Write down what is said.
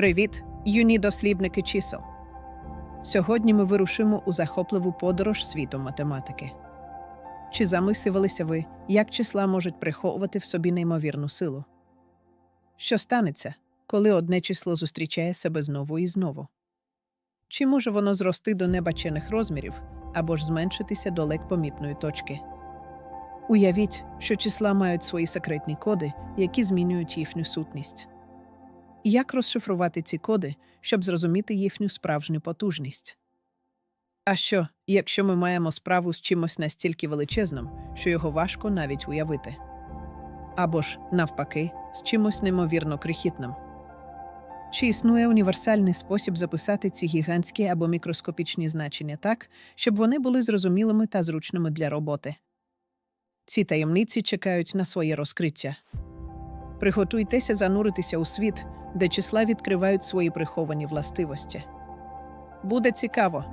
Привіт, юні дослідники чисел. Сьогодні ми вирушимо у захопливу подорож світом математики. Чи замислювалися ви, як числа можуть приховувати в собі неймовірну силу? Що станеться, коли одне число зустрічає себе знову і знову? Чи може воно зрости до небачених розмірів або ж зменшитися до ледь помітної точки? Уявіть, що числа мають свої секретні коди, які змінюють їхню сутність. Як розшифрувати ці коди, щоб зрозуміти їхню справжню потужність? А що, якщо ми маємо справу з чимось настільки величезним, що його важко навіть уявити? Або ж, навпаки, з чимось неймовірно крихітним? Чи існує універсальний спосіб записати ці гігантські або мікроскопічні значення так, щоб вони були зрозумілими та зручними для роботи? Ці таємниці чекають на своє розкриття. Приготуйтеся зануритися у світ, де числа відкривають свої приховані властивості. Буде цікаво.